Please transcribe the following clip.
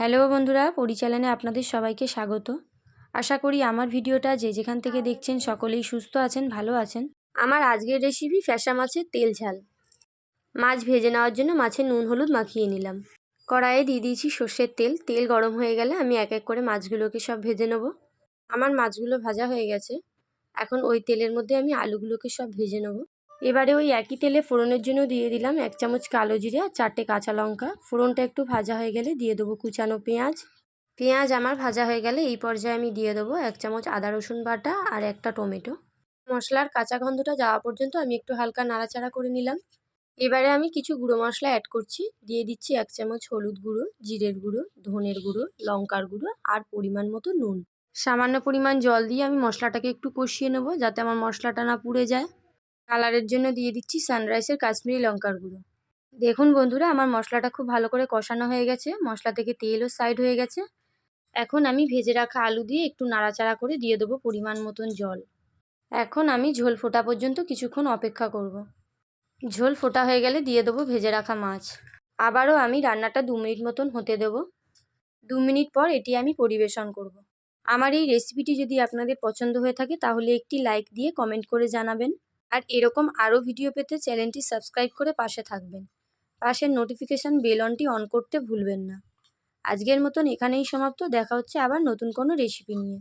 Hello বন্ধুরা পরিচালনে আপনাদের সবাইকে স্বাগত। আশা করি আমার ভিডিওটা যে যেখান থেকে দেখছেন সকলেই সুস্থ আছেন, ভালো আছেন। আমার আজকের রেসিপি ফ্যাসা মাছের তেল ঝাল। মাছ ভেজে নেওয়ার জন্য মাছের নুন, হলুদ মাখিয়ে নিলাম। কড়াইয়ে দিয়ে দিয়েছি সর্ষের তেল। তেল গরম হয়ে গেলে আমি এক এক করে মাছগুলোকে সব ভেজে নেব। আমার মাছগুলো ভাজা হয়ে গেছে। এখন ওই তেলের মধ্যে আমি আলুগুলোকে সব ভেজে নেব। এবারে ওই একই তেলে ফোড়নের জন্য দিয়ে দিলাম এক চামচ কালো জিরে আর চারটে কাঁচা লঙ্কা। ফোড়নটা একটু ভাজা হয়ে গেলে দিয়ে দেবো কুচানো পেঁয়াজ। পেঁয়াজ আমার ভাজা হয়ে গেলে এই পর্যায়ে আমি দিয়ে দেবো এক চামচ আদা রসুন বাটা আর একটা টমেটো। মশলার কাঁচা গন্ধটা যাওয়া পর্যন্ত আমি একটু হালকা নাড়াচাড়া করে নিলাম। এবারে আমি কিছু গুঁড়ো মশলা অ্যাড করছি। দিয়ে দিচ্ছি এক চামচ হলুদ গুঁড়ো, জিরের গুঁড়ো, ধনের গুঁড়ো, লঙ্কার গুঁড়ো আর পরিমাণ মতো নুন। সামান্য পরিমাণ জল দিয়ে আমি মশলাটাকে একটু কষিয়ে নেব যাতে আমার মশলাটা না পুড়ে যায়। কালারের জন্য দিয়ে দিচ্ছি সানরাইসের কাশ্মীরি লঙ্কার গুঁড়ো। দেখুন বন্ধুরা, আমার মশলাটা খুব ভালো করে কষানো হয়ে গেছে। মশলা থেকে তেলও সাইড হয়ে গেছে। এখন আমি ভেজে রাখা আলু দিয়ে একটু নাড়াচাড়া করে দিয়ে দেবো পরিমাণ মতন জল। এখন আমি ঝোল ফোটা পর্যন্ত কিছুক্ষণ অপেক্ষা করব। ঝোল ফোটা হয়ে গেলে দিয়ে দেবো ভেজে রাখা মাছ। আবারও আমি রান্নাটা দু মিনিট মতন হতে দেব। দু মিনিট পর এটি আমি পরিবেশন করব। আমার এই রেসিপিটি যদি আপনাদের পছন্দ হয়ে থাকে, তাহলে একটি লাইক দিয়ে কমেন্ট করে জানাবেন। আর এরকম আরও ভিডিও পেতে চ্যানেলটি সাবস্ক্রাইব করে পাশে থাকবেন। পাশের নোটিফিকেশান বেলনটি অন করতে ভুলবেন না। আজকের মতন এখানেই সমাপ্ত। দেখা হচ্ছে আবার নতুন কোনো রেসিপি নিয়ে।